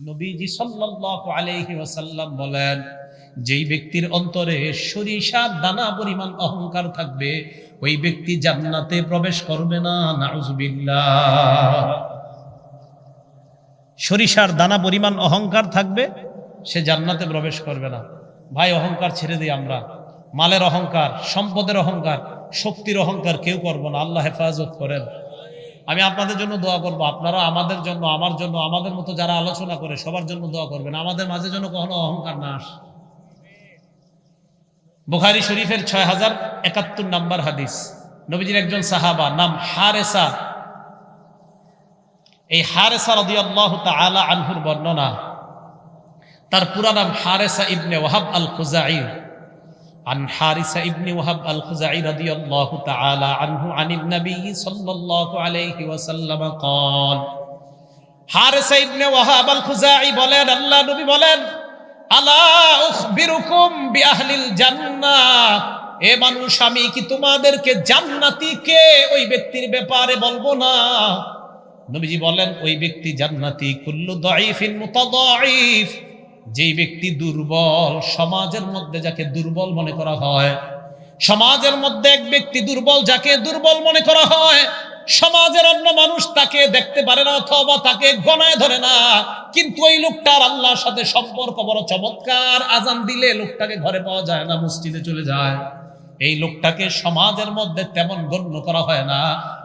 নবীজি সাল্লাল্লাহু আলাইহি ওয়াসাল্লাম বলেন, যেই ব্যক্তির অন্তরে সরিষার দানা পরিমাণ অহংকার থাকবে, ওই ব্যক্তি জান্নাতে প্রবেশ করবে না, নাউজুবিল্লাহ। সরিষার দানা পরিমাণ অহংকার থাকবে, সে জান্নাতে প্রবেশ করবে না। ভাই, অহংকার ছেড়ে দিই আমরা। মালের অহংকার, সম্পদের অহংকার, শক্তির অহংকার কেউ করব না। আল্লাহ হেফাজত করেন। আমি আপনাদের জন্য দোয়া করব। আপনারা আমাদের জন্য, আমার জন্য, আমাদের মতো যারা আলোচনা করে সবার জন্য দোয়া করবেন। আমাদের মাঝে জন্য কখনো অহংকার না আসে। বুখারি শরীফের ছয় হাজার একাত্তর নাম্বার হাদিস। নবীজির একজন সাহাবা, নাম হারেসা। এই হারেসা রদি আল্লাহ তালা আনহুর বর্ণনা। তার পুরা নাম হারেসা ইবনে ওয়াহাব আল খুজাইর عن حارثة ابن وهب الخزاعي رضي الله تعالى عنه عن النبي صلى الله عليه وسلم قال حارثة ابن وهب الخزاعي বলেন আল্লাহ নবী বলেন আলা উখবিরুকুম বিআহলিল জান্নাহ এ মানুষ আমি কি তোমাদেরকে জান্নাতি কে ওই ব্যক্তির ব্যাপারে বলবো না নবীজি বলেন ওই ব্যক্তি জান্নাতি কুল্লু দাঈফিন মুতাদাঈফ যেই ব্যক্তি দুর্বল, সমাজের মধ্যে যাকে দুর্বল মনে করা হয়, সমাজের মধ্যে এক ব্যক্তি দুর্বল যাকে দুর্বল মনে করা হয়, সমাজের অন্য মানুষ তাকে দেখতে পারে না অথবা তাকে গণায় ধরে না। কিন্তু ওই লোকটার আল্লাহর সাথে সম্পর্ক বড় চমৎকার। আজান দিলে লোকটাকে ঘরে পাওয়া যায় না, মসজিদে চলে যায়। এই লোকটাকে সমাজের মধ্যে তেমন গণ্য করা হয় না।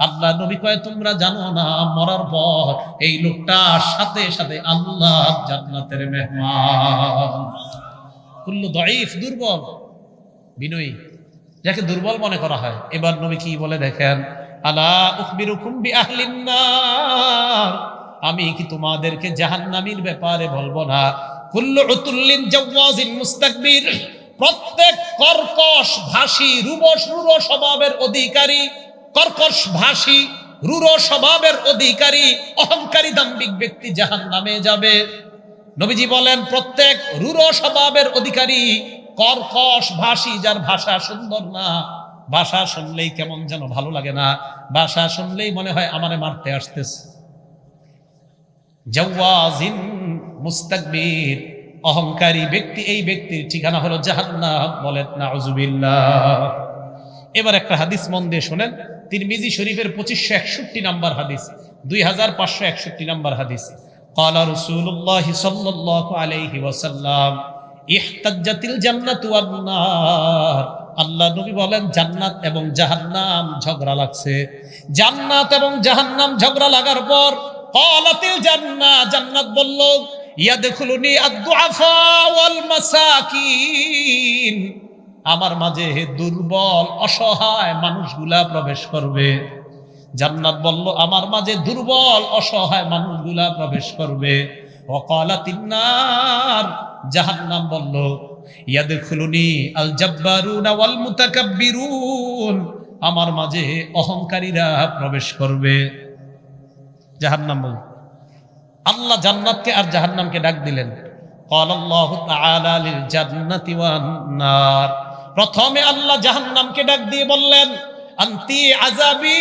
আল্লাহ নবী কয়, তোমরা জানো না, মরার পর এই লোকটার সাথে সাথে আল্লাহ জান্নাতের মেহমান। কুল্লু দঈফ দুর্বল, বিনয়ী, যাকে দুর্বল মনে করা হয়। এবার নবী কি বলে দেখেন, আলা উখবিরুকুম বিআহলিন নার আমি কি তোমাদেরকে জাহান্নামীর ব্যাপারে বলব না। কুল্লু উতুল্লিন জাওয়াজিন মুস্তাকবির। প্রত্যেক কর্কশ ভাষী রুবস রুরো স্বভাবের অধিকারী, কর্কশ ভাষী রুরো স্বভাবের অধিকারী, অহংকারী দাম্ভিক ব্যক্তি জাহান নামে যাবে। নবীজি বলেন, প্রত্যেক রুরো স্বভাবের অধিকারী কর্কশ ভাষী, যার ভাষা সুন্দর না। ভাষা শুনলেই কেমন যেন ভালো লাগে না। ভাষা শুনলেই মনে হয় আমারে মারতে আসতেছে। জাওয়াজিন মুস্তাকবির অহংকারী ব্যক্তি, এই ব্যক্তির ঠিকানা হলো জাহান্না বলেন, নাউজুবিল্লাহ। এবার একটা হাদিস মন দিয়ে শোনেন। তিরমিজি শরীফের পঁচিশশো একষট্টি নাম্বার হাদিস, দুই হাজার পাঁচশো একষট্টি নাম্বার হাদিস। ইহতাজ্জাতিল ওয়ান্নার আল্লাহ নবী বলেন, জান্নাত এবং জাহান্নাম ঝগড়া লাগছে। জান্নাত এবং জাহান্নাম ঝগড়া লাগার পর জান্নাত জান্নাত বলল ইয়াদখুলুনি আদ-দুআফা ওয়াল মাসাকিন। আমার মাঝে দুর্বল, অসহায় মানুষগুলা প্রবেশ করবে। জান্নাত বলল, আমার মাঝে দুর্বল, অসহায় মানুষগুলা প্রবেশ করবে। অকালাতিন্নার জাহান্নাম বলল, ইয়াদখুলুনি আল জাব্বারুনা ওয়াল মুতাকাব্বিরুন আমার মাঝে অহংকারীরা প্রবেশ করবে। জাহান্নাম বলল আল্লাহ জান্নাতকে আর জাহান্নামকে ডাক দিলেন। প্রথমে আল্লাহ জাহান্নামকে ডাক দিয়ে বললেন, আন্তি আজাবি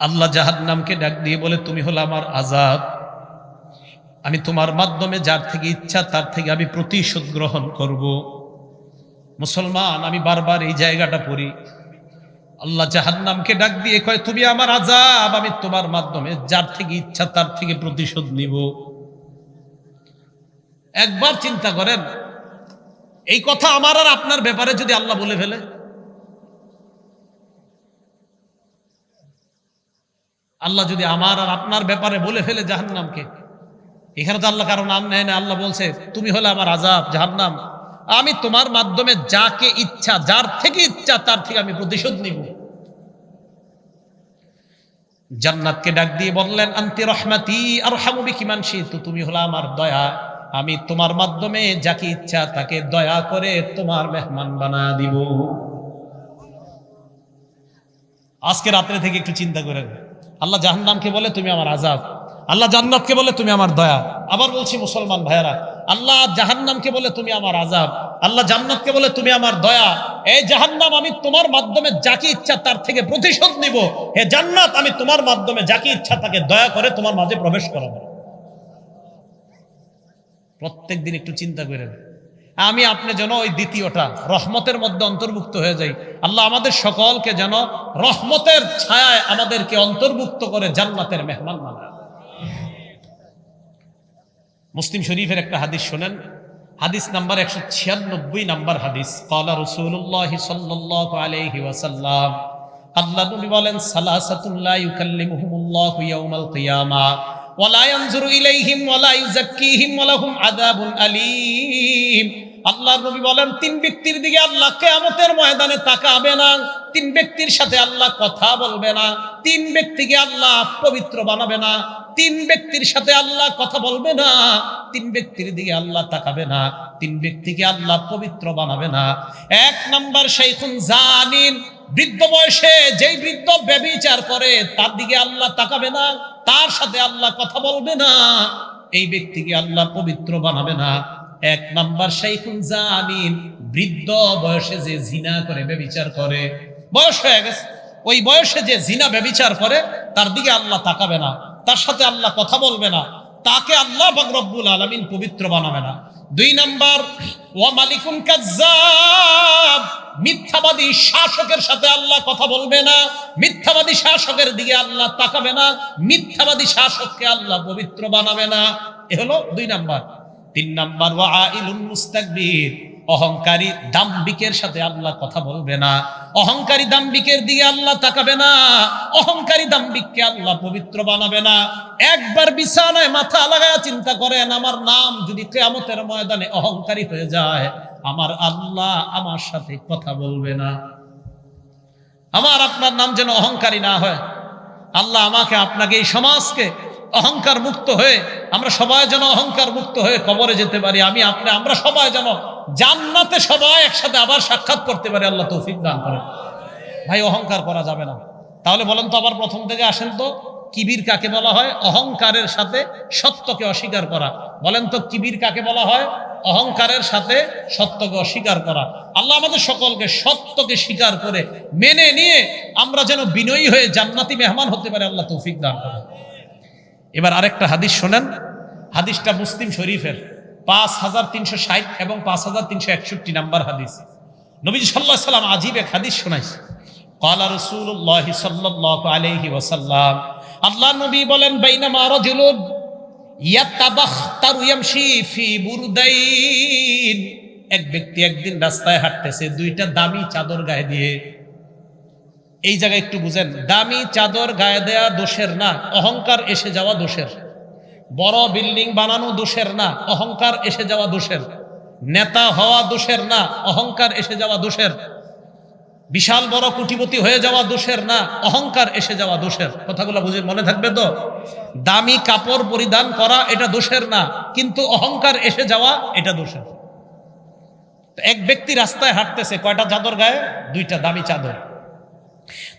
আল্লাহ জাহান্নামকে ডাক দিয়ে বলে, তুমি হলো আমার আজাদ আমি তোমার মাধ্যমে যার থেকে ইচ্ছা, তার থেকে আমি প্রতিশোধ গ্রহণ করব। মুসলমান, আমি বারবার এই জায়গাটা পড়ি। আল্লাহ জাহান্নামকে ডাক দিয়ে কয়, তুমি আমার আজাব আমি তোমার মাধ্যমে যার থেকে ইচ্ছা তার থেকে প্রতিশোধ নিব। একবার চিন্তা করেন, এই কথা আমার আর আপনার ব্যাপারে যদি আল্লাহ বলে ফেলে? আল্লাহ যদি আমার আর আপনার ব্যাপারে বলে ফেলে জাহান্নামকে? এখানে তো আল্লাহ কারও নাম নেয় না, আল্লাহ বলছে, তুমি হলে আমার আজাব জাহান্নাম। আমি তোমার মাধ্যমে যাকে ইচ্ছা, যার থেকে ইচ্ছা তার থেকে আমি প্রতিশোধ নিব। জান্নাতকে ডাক দিয়ে বললেন, আন্তি রহমাতি আর হামুবি কিমান তো তুমি হলো আমার দয়া। আমি তোমার মাধ্যমে যাকে ইচ্ছা তাকে দয়া করে তোমার মেহমান বানা দিব। আজকে রাত্রে থেকে একটু চিন্তা করেন। আল্লাহ জাহান্নামকে বলে, তুমি আমার আজাব আল্লাহ জান্নাতকে বলে, তুমি আমার দয়া। আবার বলছি, মুসলমান ভাইয়ারা আল্লাহ জাহান্নামকে বলে তুমি আমার আজাব আল্লাহ জান্নাতকে বলে তুমি আমার দয়া। এই জাহান্নাম আমি তোমার মাধ্যমে যাকে ইচ্ছা তার থেকে প্রতিশোধ নিব। হে জান্নাত, আমি তোমার মাধ্যমে যাকে ইচ্ছা তাকে দয়া করে তোমার মাঝে প্রবেশ করাবো। প্রত্যেক দিন একটু চিন্তা করে আমি আপনি যেন ওই দ্বিতীয়টা, রহমতের মধ্যে অন্তর্ভুক্ত হয়ে যাই। আল্লাহ আমাদের সকলকে যেন রহমতের ছায়ায় আমাদেরকে অন্তর্ভুক্ত করে জান্নাতের মেহমান বানায়। মুসলিম শরীফের একটা হাদিস শোনেন। হাদিস নাম্বার একশো ছিয়ানব্বই নাম্বার হাদিস। কলা রসুল্লাহ সাল্লাহ ওয়াসাল্লাম, আল্লাহ নবী বলেন সালাসাতুল্লাহ ইউকাল্লিমুহুমুল্লাহু ইয়াউমাল কিয়ামা ওয়ালা ইয়ানজুরু ইলাইহিম ওয়ালা ইউযাক্কিহিম ওয়া লাহুম আযাবুন আলীম। আল্লাহর নবী বলেন, তিন ব্যক্তির দিকে আল্লাহ কিয়ামতের ময়দানে তাকাবে না, তিন ব্যক্তির সাথে আল্লাহ কথা বলবে না, তিন ব্যক্তিকে আল্লাহ পবিত্র বানাবে না তিন ব্যক্তির সাথে আল্লাহ কথা বলবে না, তিন ব্যক্তির দিকে আল্লাহ তাকাবে না, তিন ব্যক্তিকে আল্লাহ পবিত্র বানাবে না। এক নাম্বার সেইখুন জানিন বৃদ্ধ বয়সে যেই বৃদ্ধ ব্যবিচার করে, তার দিকে আল্লাহ তাকাবে না, তার সাথে আল্লাহ কথা বলবে না, এই ব্যক্তিকে আল্লাহ পবিত্র বানাবে না। এক নাম্বার সেইখুন জানিন বৃদ্ধ বয়সে যে জিনা করে, ব্যবিচার করে, বয়স হয়ে গেছে। ওই বয়সে যে জিনা, ব্যবিচার করে, তার দিকে আল্লাহ তাকাবে না। তার সাথে আল্লাহ কথা বলবে না। তাকে আল্লাহ রব্বুল আলামিন পবিত্র বানাবে না। দুই নাম্বার, ওয়া মালিকুন কাজ্জাব, মিথ্যাবাদী শাসকের সাথে আল্লাহ কথা বলবে না। মিথ্যাবাদী শাসকের দিকে আল্লাহ তাকাবে না। মিথ্যাবাদী শাসককে আল্লাহ পবিত্র বানাবে না। এ হলো দুই নাম্বার। তিন নাম্বার, ওয়া আইলুন মুস্তাকবির অহংকারী দাম্বিকের সাথে আল্লাহ কথা বলবে না। অহংকারী দাম্বিকের দিকে আল্লাহ তাকাবে না। অহংকারী দাম্বিককে আল্লাহ পবিত্র বানাবে না। একবার বিছানায় মাথা লাগায় চিন্তা করেন, আমার নাম যদি কেয়ামতের ময়দানে অহংকারী হয়ে যায়, আমার আল্লাহ আমার সাথে কথা বলবে না। আমার আপনার নাম যেন অহংকারী না হয়। আল্লাহ আমাকে, আপনাকে, এই সমাজকে অহংকার মুক্ত হয়ে, আমরা সবাই যেন অহংকার মুক্ত হয়ে কবরে যেতে পারি। আমি, আপনি, আমরা সবাই যেন জান্নাতে সবাই একসাথে আবার সাক্ষাৎ করতে পারে, আল্লাহ তৌফিক দান করেন। ভাই, অহংকার করা যাবে না। তাহলে বলেন তো আবার প্রথম থেকে আসেন তো, কিবির কাকে বলা হয়? অহংকারের সাথে সত্যকে অস্বীকার করা। বলেন তো কিবির কাকে বলা হয়? অহংকারের সাথে সত্যকে অস্বীকার করা। আল্লাহ আমাদের সকলকে সত্যকে স্বীকার করে মেনে নিয়ে আমরা যেন বিনয়ী হয়ে জান্নাতি মেহমান হতে পারে, আল্লাহ তৌফিক দান করেন। এবার আরেকটা হাদিস শোনেন। হাদিসটা মুসলিম শরীফের। পাঁচ হাজার তিনশো ষাট এবং পাঁচ হাজার তিনশো একষট্টি নাম্বার হাদিস। নবী সাল্লাহ সাল্লাম আজিব এক হাদিস শোনাইছে। কালা রসুল্লাহ সাল্লাহ আলহি ওসাল্লাম আল্লাহ নবী বলেন, বাইনামা রাজুলুন এক ব্যক্তি একদিন রাস্তায় হাঁটতেছে, দুইটা দামি চাদর গায়ে দিয়ে। এই জায়গায় একটু বুঝেন, দামি চাদর গায়ে দেয়া দোষের না, অহংকার এসে যাওয়া দোষের। বড় বিল্ডিং বানানো দোষের না, অহংকার এসে যাওয়া দোষের। নেতা হওয়া দোষের না, অহংকার এসে যাওয়া দোষের। বিশাল বড় কুটিপতি হয়ে যাওয়া দোষের না, অহংকার এসে যাওয়া দোষের। কথাগুলো বুঝে মনে থাকবে তো? দামি কাপড় পরিধান করা এটা দোষের না, কিন্তু অহংকার এসে যাওয়া এটা দোষের। এক ব্যক্তি রাস্তায় হাঁটতেছে, কয়টা চাদর গায়ে? দুইটা দামি চাদর।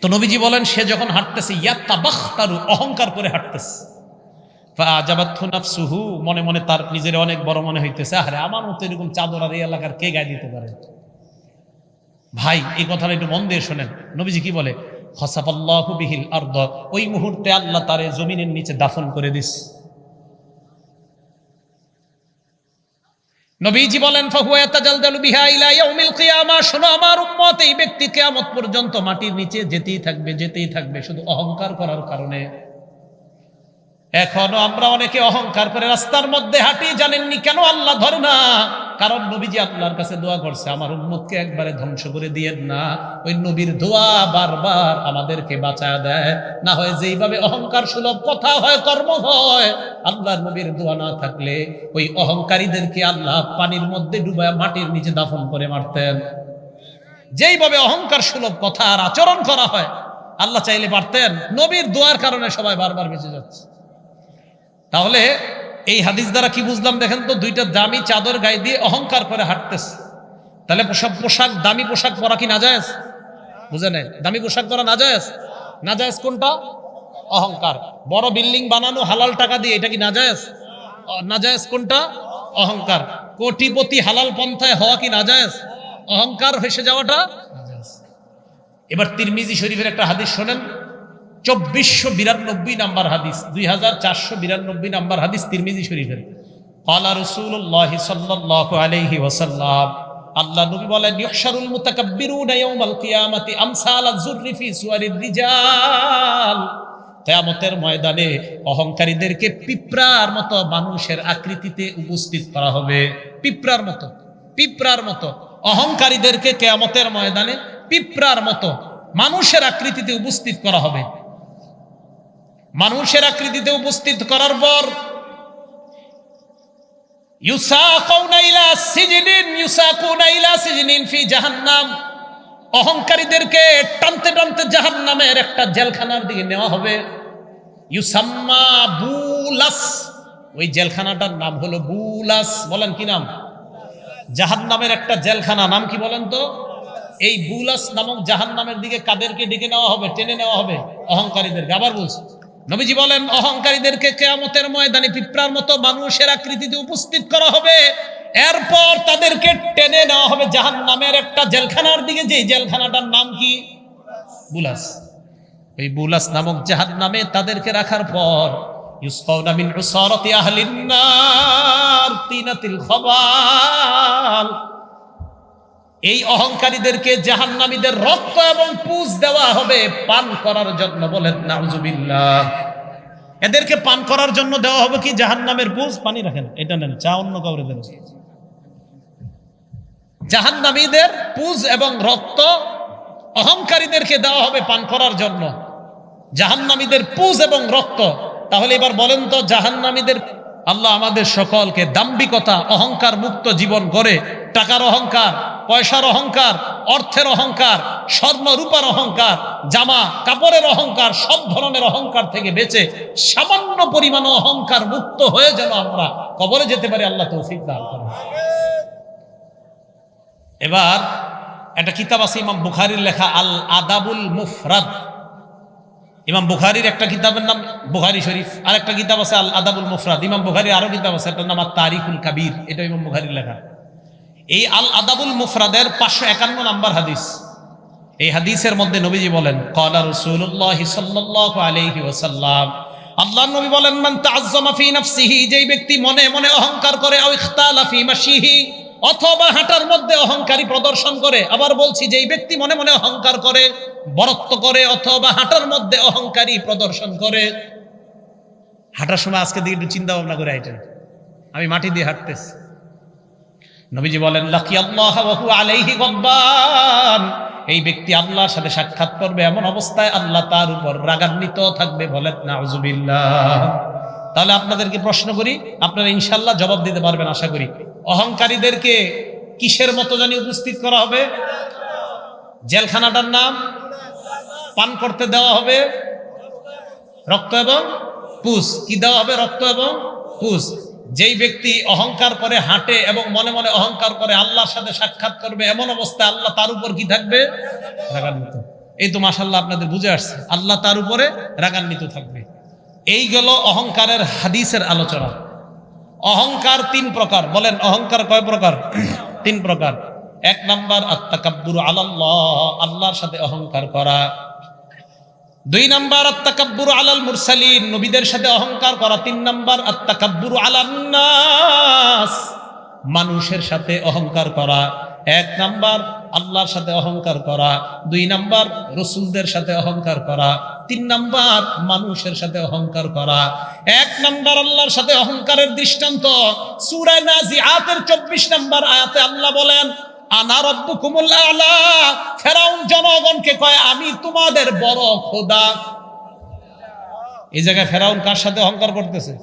তো নবীজি বলেন, সে যখন হাঁটতেছে ইয়াত্তা বাখতারু অহংকার করে হাঁটতেছে। সুহু মনে মনে তার নিজের অনেক বড় মনে হইতেছে আরে আমার মতো এরকম চাদর আর এই এলাকার কে গায়ে দিতে পারে? ভাই, এই কথাটা একটু মন দিয়ে শোনেন। নবীজি কি বলে? হসাফাল্লাহু বিহিল আর্দ, ওই মুহূর্তে আল্লাহ তারে জমিনের নিচে দাফন করে দিস। নবীজি বলেন শোনো, আমার উম্মত, এই ব্যক্তি কিয়ামত পর্যন্ত মাটির নিচে যেতেই থাকবে যেতেই থাকবে, শুধু অহংকার করার কারণে। এখনও আমরা অনেকে অহংকার করে রাস্তার মধ্যে হাঁটি জানেননি, কেন আল্লাহ ধরে না? কারণ নবীজি আল্লাহর কাছে দোয়া করছে, আমার উম্মতকে একবারে ধ্বংস করে দিয়েন না। ওই নবীর দোয়া বারবার আমাদেরকে বাঁচায় দেয়। না হয় যেইভাবে অহংকার সুলভ কথা হয়, কর্ম হয়, আল্লাহর নবীর দোয়া না থাকলে ওই অহংকারীদেরকে আল্লাহ পানির মধ্যে ডুবায় মাটির নিচে দাফন করে মারতেন। যেইভাবে অহংকার সুলভ কথা আর আচরণ করা হয়, আল্লাহ চাইলে পারতেন। নবীর দোয়ার কারণে সবাই বারবার বেঁচে যাচ্ছে। তাহলে এই হাদিস দ্বারা কি বুঝলাম দেখেন তো, দুইটা দামি চাদর গায়ে দিয়ে অহংকার করে হাঁটতেছে। তাহলে পোশাক পোশাক, দামি পোশাক পরা কি না যায় বুঝে নেই? দামি পোশাক পরা না যায় না যায় কোনটা? অহংকার। বড় বিল্ডিং বানানো হালাল টাকা দিয়ে এটা কি না যায় না যায় কোনটা? অহংকার। কোটিপতি হালাল পন্থায় হওয়া কি নাজায়েজ? অহংকার হেসে যাওয়াটা। এবার তিরমিজি শরীফের একটা হাদিস শোনেন। চব্বিশশো বিরানব্বই নাম্বার হাদিস, দুই হাজার চারশো বিরানব্বই নাম্বার হাদিস তিরমিজি শরীফের। কলা রসুল্লাহ সাল্লাহ আলহি ওসাল্লাম আল্লাহ নবী বলেন ইহশারুল মুতাকাব্বিরুনা ইয়াউমাল কিয়ামাতি আমসাল আয-যুররি ফি সুওয়ারির রিজাল। কিয়ামতের ময়দানে অহংকারীদেরকে পিঁপড়ার মতো মানুষের আকৃতিতে উপস্থিত করা হবে। পিঁপড়ার মতো পিঁপড়ার মতো। অহংকারীদেরকে কেয়ামতের ময়দানে পিঁপড়ার মতো মানুষের আকৃতিতে উপস্থিত করা হবে। মানুষের আকৃতিতে উপস্থিত করার পর অহংকারীদেরকে টানতে টানতে জাহান্নামের একটা জেলখানার দিকে নেওয়া হবে। ইউসাম্মা বুলাস, ওই জেলখানাটার নাম হলো বুলাস। বলেন কি নাম? জাহান্নামের একটা জেলখানা, নাম কি বলেন তো? এই বুলাস নামক জাহান্নামের দিকে কাদেরকে ডেকে নেওয়া হবে, টেনে নেওয়া হবে? অহংকারীদেরকে। আবার বলছি। নবীজি বলেন, অহংকারীদেরকে কেয়ামতের ময়দানে পিঁপড়ার মতো মানুষের আকৃতিতে উপস্থিত করা হবে। এরপর তাদেরকে টেনে নেওয়া হবে জাহান নামের একটা জেলখানার দিকে। যে জেলখানাটার নাম কি? বুলাস। ওই বুলাস নামক জাহান নামে তাদেরকে রাখার পর ইউসকাউনা মিন উসারাতি আহলিন নার তিনাতিল খবাল এই অহংকারীদেরকে জাহান্নামীদের রক্ত এবং পুজ দেওয়া হবে পান করার জন্য বলেন, নাউজুবিল্লাহ। এদেরকে পান করার জন্য দেওয়া হবে কি? জাহান্নামের পুজ? পানি রাখেন, এটা নেন, চা অন্য কাউরে দেন। জাহান্নামীদের পুজ এবং রক্ত অহংকারীদেরকে দেওয়া হবে পান করার জন্য। জাহান্নামীদের পুজ এবং রক্ত, তাহলে এবার বলেন তো, জাহান্নামীদের আল্লাহ আমাদের সকলকে দাম্বিকতা অহংকার মুক্ত জীবন করে টাকার অহংকার পয়সার অহংকার, অর্থের অহংকার স্বর্ণ রূপার অহংকার, জামা কাপড়ের অহংকার, সব ধরনের অহংকার থেকে বেঁচে সামান্য পরিমাণ অহংকার মুক্ত হয়ে যেন আমরা কবরে যেতে পারি, আল্লাহ তৌফিক দান এবার একটা কিতাব আছে, ইমাম বুখারির লেখা আল আদাবুল মুফরাদ। ইমাম বুখারির একটা কিতাবের নাম বুখারি শরীফ আর একটা কিতাব আছে আল আদাবুল মুফরাদ। ইমাম বুখারির আরও কিতাব আছে, এটার নাম আর তারিকুল কাবির, এটা ইমাম বুখারির লেখা। এই আল আদাবুল মুফরাদের পাঁচশো একান্ন নাম্বার হাদিস। এই হাদিসের মধ্যে নবীজি বলেন কলা রসুল্লাহ সাল্লাহ আলাইহি ওয়াসাল্লাম। আল্লাহ নবী বলেন, মান তাআজ্জামা ফি নাফসিহি, যেই ব্যক্তি মনে মনে অহংকার করে, আও ইখতালা ফি মাশিহি, অথবা হাঁটার মধ্যে অহংকারী প্রদর্শন করে, আবার বলছি, যেই ব্যক্তি মনে মনে অহংকার করে, বরত্ব করে, অথবা হাঁটার মধ্যে অহংকারী প্রদর্শন করে। হাঁটার সময় আজকে দিকে একটু চিন্তা ভাবনা করে হাঁটেন আমি মাটি দিয়ে হাঁটতেছি। নবীজি বলেন, লাকি আল্লাহ আলাইহি গদ্বান এই ব্যক্তি আল্লাহর সাথে সাক্ষাৎ করবে এমন অবস্থায় আল্লাহ তার উপর রাগান্বিত থাকবে বলেন, নাউজুবিল্লাহ। তাহলে আপনাদেরকে প্রশ্ন করি, আপনারা ইনশাল্লাহ জবাব দিতে পারবেন আশা করি। অহংকারীদেরকে কিসের মতো জানি উপস্থিত করা হবে? জেলখানাটার নাম পান করতে দেওয়া হবে? রক্ত এবং পুষ। কি দেওয়া হবে? রক্ত এবং পুষ। যেই ব্যক্তি অহংকার করে হাঁটে এবং মনে মনে অহংকার করে আল্লাহর সাথে সাক্ষাৎ করবে, এমন অবস্থায় আল্লাহ তার উপর কি থাকবে? রাগান্বিত। এই তো মাসাল্লাহ আপনাদের বুঝে আসছে। আল্লাহ তার উপরে রাগান্বিত থাকবে। এই গেল অহংকারের হাদিসের আলোচনা। অহংকার তিন প্রকার। বলেন, অহংকার কয় প্রকার? তিন প্রকার। এক নাম্বার, আত্মাকাব্বুর আলাল্লাহ, আল্লাহর সাথে অহংকার করা। দুই নাম্বার আত্মাকাব্বুর আলাল মুরসালিন। নবীদের সাথে অহংকার করা। তিন নাম্বার আত্মাকাব্বুর আলান্নাস মানুষের সাথে অহংকার করা। এক নাম্বার, আল্লাহর সাথে অহংকার করা। দুই নাম্বার, রসুলদের সাথে অহংকার করা। তিন নাম্বার, মানুষের সাথে অহংকার করা। এক নাম্বার, আল্লাহর সাথে অহংকারের দৃষ্টান্ত। সুরায় নাজিআতের চব্বিশ নাম্বার আয়াতে আল্লাহ বলেন জনগণকে কয়, আমি তোমাদের বড় খোদা। এই জায়গায় ফেরাউন কার সাথে অহংকার করতেছে?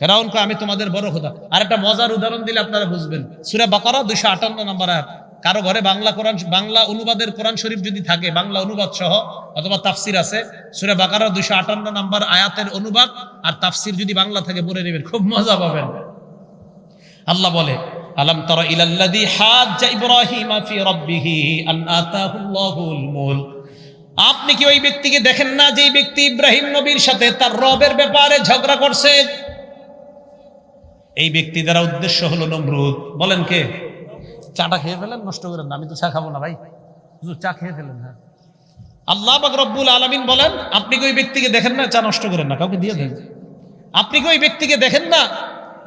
ফেরাউন কয়, আমি তোমাদের বড় খোদা। আর একটা মজার উদাহরণ দিলে আপনারা বুঝবেন। সুরা বাকারা আটান্ন নম্বর কারও ঘরে বাংলা কোরআন, বাংলা অনুবাদের কোরআন শরীফ যদি থাকে, বাংলা অনুবাদ সহ, অথবা তাফসির আছে, সুরে বাকারা দুইশো আটান্ন নম্বর আয়াতের অনুবাদ আর তাফসির যদি বাংলা থাকে, পড়ে নেবেন। খুব মজা পাবেন। আল্লাহ বলে আলম তর ইলাল্লাযী হাজ্জা ইব্রাহিমা ফি রাব্বিহি আন আতাহুল্লাহুল মুলক। আপনি কি ওই ব্যক্তিকে দেখেন না যে ব্যক্তি ইব্রাহিম নবীর সাথে তার রবের ব্যাপারে ঝগড়া করছে? এই ব্যক্তি দ্বারা উদ্দেশ্য হলো নমরুদ। বলেন কে? চাটা খেয়ে ফেলেন? নষ্ট করেন না আমি তো চা খাব না ভাই। চা খেয়ে ফেলেন হ্যাঁ। আল্লাহ বাক রব্বুল আলমিন বলেন আপনি কি ওই ব্যক্তিকে দেখেন না? চা নষ্ট করেন না কাউকে দিয়ে দেন। আপনি কি ওই ব্যক্তিকে দেখেন না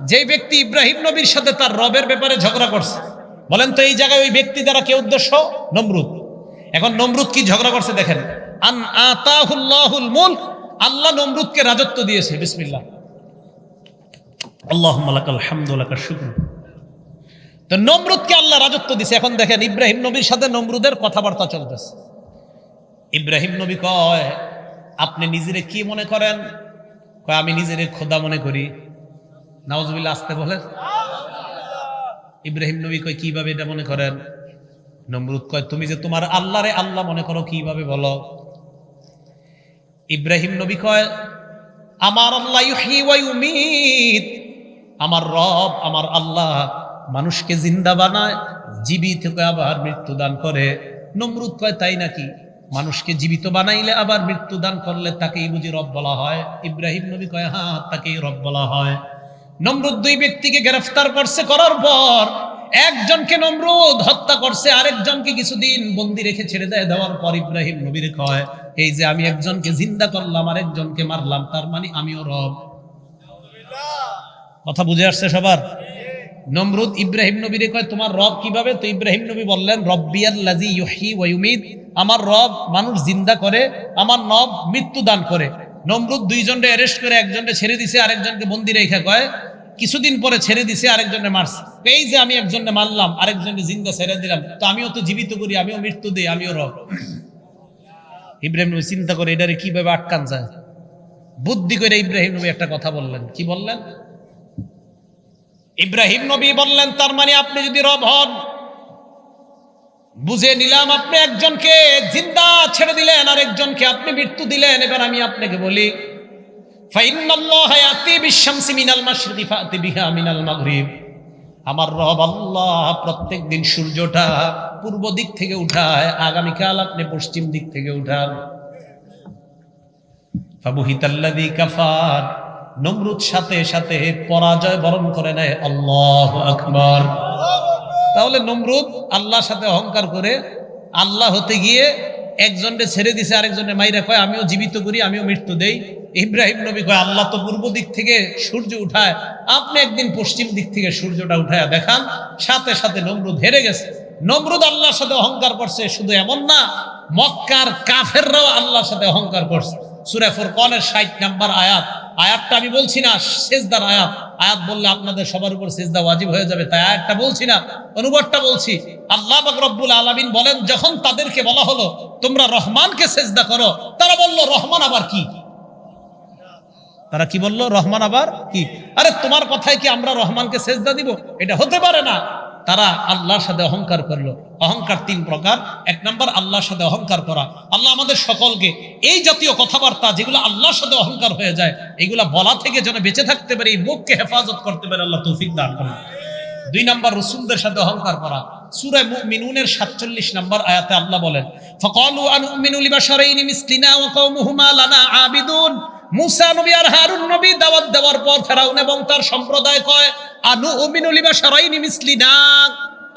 যেই ব্যক্তি ইব্রাহিম নবীর সাথে তার রবের ব্যাপারে ঝগড়া করছে, বলেন তো এই জায়গায় ওই ব্যক্তি দ্বারা কে উদ্দেশ্য? নমরুদ। এখন নমরুদ কি ঝগড়া করছে দেখেন। আন আতাহুল্লাহুল মুলক। আল্লাহ নমরুদকে রাজত্ব দিয়েছে। বিসমিল্লাহ। আল্লাহ লাকাল হামদু লাকাল শুকর। তো নমরুদকে আল্লাহ রাজত্ব দিছে। এখন দেখেন ইব্রাহিম নবীর সাথে নমরুদের কথাবার্তা চলতেছে। ইব্রাহিম নবী কয়, আপনি নিজেরে কি মনে করেন? কয়, আমি নিজেরে খোদা মনে করি। নাওজবিল্লা আসতে বলে। ইব্রাহিম নবী কয়, কীভাবে এটা মনে করেন? নমরুদ কয়, তুমি যে তোমার আল্লাহরে আল্লাহ মনে করো, কীভাবে বলো? ইব্রাহিম নবী কয়, আমার আল্লাহ ইউমীত। আমার রব, আমার আল্লাহ মানুষকে জিন্দা বানায়, জীবিত আবার মৃত্যু দান করে। নমরুদ কয়, তাই নাকি? মানুষকে জীবিত বানাইলে আবার মৃত্যু দান করলে তাকেই বুঝি রব বলা হয়? ইব্রাহিম নবী কয় হ্যাঁ তাকেই রব বলা হয়। নমরুদ দুই ব্যক্তিকে গ্রেফতার করছে, করার পর একজনকে নমরুদ হত্যা করছে, আরেকজনকে কিছুদিন বন্দি রেখে ছেড়ে দেয়, দেওয়ার পর ইব্রাহিম নবীর কয়, এই যে আমি একজনকে জিন্দা করলাম, আরেকজনকে মারলাম, তার মানে আমিও রব। কথা বুঝে আসছে সবার? নমরুদ ইব্রাহিম নবীর কয়, তোমার রব কীভাবে? তো ইব্রাহিম নবী বললেন রব্বিয়াল লাজি ইউহি ওয়া ইউমিত, আমার রব মানুষ জিন্দা করে, আমার নব মৃত্যু দান করে। নমরুদ দুইজনকে অ্যারেস্ট করে একজনকে ছেড়ে দিছে, আরেকজনকে বন্দি রেখে কয়, কিছুদিন পরে ছেড়ে দিছে আরেকজনে মারছে। এই যে আমি একজনকে মারলাম, আরেকজনকে জিন্দা ছেড়ে দিলাম, তো আমিও তো জীবিত করি, আমিও মৃত্যু দিই, আমিও রব। ইব্রাহিম নবী চিন্তা করে এটারে কীভাবে আটকান যায়? বুদ্ধি করে ইব্রাহিম নবী একটা কথা বললেন। কি বললেন? ইব্রাহিম নবী বললেন, তার মানে আপনি যদি রব হন বুঝে নিলাম, আপনি একজনকে জিন্দা ছেড়ে দিলেন আর একজনকে আপনি মৃত্যু দিলেন। এবার আমি আপনাকে বলি আমার রব আল্লাহ প্রত্যেক দিন সূর্যটা পূর্ব দিক থেকে উঠায়, আগামীকাল আপনি পশ্চিম দিক থেকে উঠান। নমরুদ সাথে সাথে পরাজয় বরণ করে নেয়। আল্লাহ আকবার। তাহলে নমরুদ আল্লাহর সাথে অহংকার করে আল্লাহ হতে গিয়ে একজনকে ছেড়ে দিছে আরেকজনে মাইরা কয়, আমিও জীবিত করি, আমিও মৃত্যু দেই। ইব্রাহিম নবী কয়, আল্লাহ তো পূর্ব দিক থেকে সূর্য উঠায়, আপনি একদিন পশ্চিম দিক থেকে সূর্যটা উঠায় দেখান। সাথে সাথে নমরুদ হেরে গেছে। নমরুদ আল্লাহর সাথে অহংকার করছে, শুধু এমন না, মক্কার কাফেররাও আল্লাহর সাথে অহংকার করছে। সুরে ফুরকনের ষাট নাম্বার আয়াত আয়াতটা আমি বলছি না, সেজদার আয়াত। আয়াত বললে আপনাদের সবার উপর সেজদা ওয়াজিব হয়ে যাবে, তাই আয়াতটা বলছি না, অনুবাদটা বলছি। আল্লাহ রব্বুল আলামিন বলেন, যখন তাদেরকে বলা হলো, তোমরা রহমানকে সেজদা করো, তারা বলল, রহমান আবার কি? তারা কি বলল, রহমান আবার কি? আরে তোমার কথায় কি আমরা রহমানকে সেজদা দিব? এটা হতে পারে না। তারা আল্লাহর সাথে অহংকার করল। অহংকার তিন প্রকার। এক নম্বর, আল্লাহর সাথে অহংকার করা। আল্লাহ আমাদের সকলকে এই জাতীয় কথাবার্তা যেগুলো আল্লাহর সাথে অহংকার হয়ে যায়, এগুলা বলা থেকে যেন বেঁচে থাকতে পারে, এই মুখকে হেফাজত করতে পারে, আল্লাহ তৌফিক দান করেন। দুই নম্বর, রসুলদের সাথে অহংকার করা। 47 নম্বর আয়াতে আল্লাহ বলেন মুসা নবী আর হারুন নবী দাওয়াত দেওয়ার পর ফেরাউন এবং তার সম্প্রদায় কয়, আনু উমিনু লিবাশারাইনি মিসলিনা?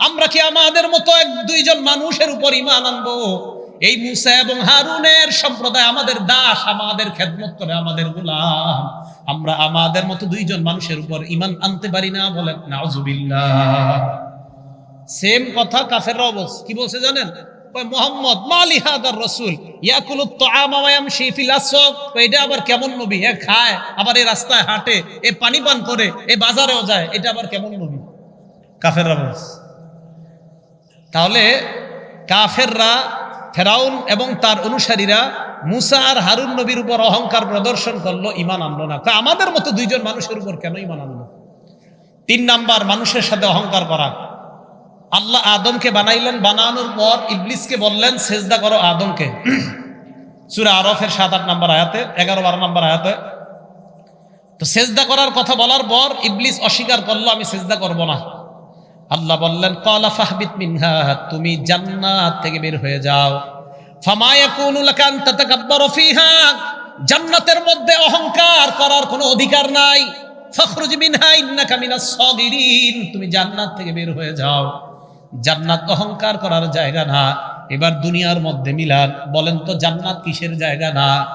আমরা কি আমাদের মতো এক দুইজন মানুষের উপর ঈমান আনব? এই মুসা এবং হারুনের সম্প্রদায় আমাদের দাস, আমাদের খেদমত করে আমাদের গোলাম। আমরা আমাদের মতো দুইজন মানুষের উপর ঈমান আনতে পারি না বলেন নাউজুবিল্লাহ। সেম কথা কাফেররাও বলছে কি বলছে জানেন? মোহাম্মদ, মালি হাদার রসুল, ইয়াকুলু তাআমা ওয়া ইয়ামশি ফিল আসওয়াক কয় এটা আবার কেমন নবী? খায়, আবার রাস্তায় হাঁটে, এ পানি পান করে, এ বাজারেও যায়, এটা আবার কেমন নবী? কাফেররা তাহলে কাফেররা ফেরাউন এবং তার অনুসারীরা মুসা আর হারুন নবীর উপর অহংকার প্রদর্শন করল ইমান আনলো না। তা আমাদের মতো দুইজন মানুষের উপর কেন ইমান আনলো? তিন নাম্বার, মানুষের সাথে অহংকার করা। আল্লাহ আদমকে বানাইলেন, বানানোর পর ইবলিসকে বললেন, সেজদা করো আদমকে। সুরা আরফের সাত আট নাম্বার আয়াতে, এগারো বারো নাম্বার আয়াতে। তো সেজদা করার কথা বলার পর ইবলিস অস্বীকার করল, আমি সেজদা করব না। আল্লাহ বললেন কলা ফাহবিত মিনহা, তুমি জান্নাত থেকে বের হয়ে যাও। জান্নাতের মধ্যে অহংকার করার কোনো অধিকার নাই। ফখরুজ মিনহা, ইন্নাকা মিনাস সাগিরিন, তুমি জান্নাত থেকে বের হয়ে যাও। জান্নাত অহংকার করার জায়গা না। এবার দুনিয়ার মধ্যে মিলান, বলেন তো জান্নাত কিসের জায়গা না?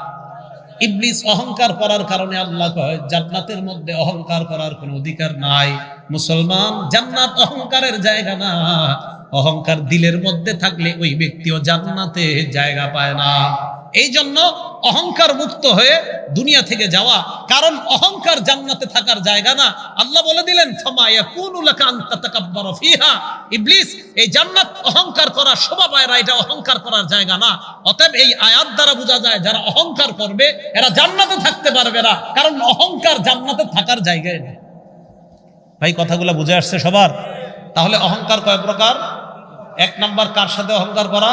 ইবলিস অহংকার করার কারণে আল্লাহ কয়, জান্নাতের মধ্যে অহংকার করার কোনো অধিকার নাই। মুসলমান, জান্নাত অহংকারের জায়গা না। অহংকার দিলের মধ্যে থাকলে ওই ব্যক্তিও জান্নাতে জায়গা পায় না। এই জন্য অহংকার মুক্ত হয়ে দুনিয়া থেকে যাওয়া। কারণ অহংকার জান্নাতে থাকার জায়গা না। আল্লাহ বলে দিলেন ইবলিস, এই জান্নাত অহংকার করা শোভা পায় না, এটা অহংকার করার জায়গা না। অতএব এই আয়াত দ্বারা বোঝা যায়, যারা অহংকার করবে, এরা জান্নাতে থাকতে পারবে না। কারণ অহংকার জান্নাতে থাকার জায়গায় নেই। ভাই, কথাগুলো বুঝে আসছে সবার? তাহলে অহংকার কয় প্রকার? এক নাম্বার, কার সাথে অহংকার করা?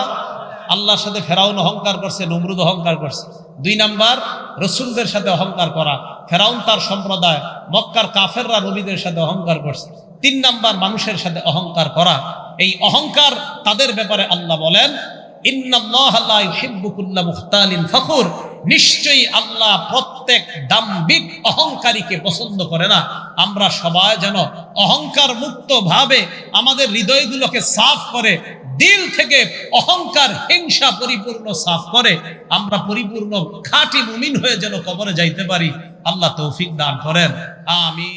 আল্লাহর সাথে ফেরাউন অহংকার করছে, নমরুদ অহংকার করছে। দুই নাম্বার, রসুলদের সাথে অহংকার করা। ফেরাউন তার সম্প্রদায়, মক্কার কাফেররা নবীদের সাথে অহংকার করছে। তিন নাম্বার, মানুষের সাথে অহংকার করা। এই অহংকার তাদের ব্যাপারে আল্লাহ বলেন ফখুর। নিশ্চয়ই আল্লাহ প্রত্যেক দাম্ভিক অহংকারীকে পছন্দ করে না। আমরা সবাই যেন অহংকার মুক্ত ভাবে আমাদের হৃদয়গুলোকে সাফ করে দিল থেকে অহংকার, হিংসা পরিপূর্ণ সাফ করে, আমরা পরিপূর্ণ খাঁটি মুমিন হয়ে যেন কবরে যাইতে পারি। আল্লাহ তৌফিক দান করেন। আমিন।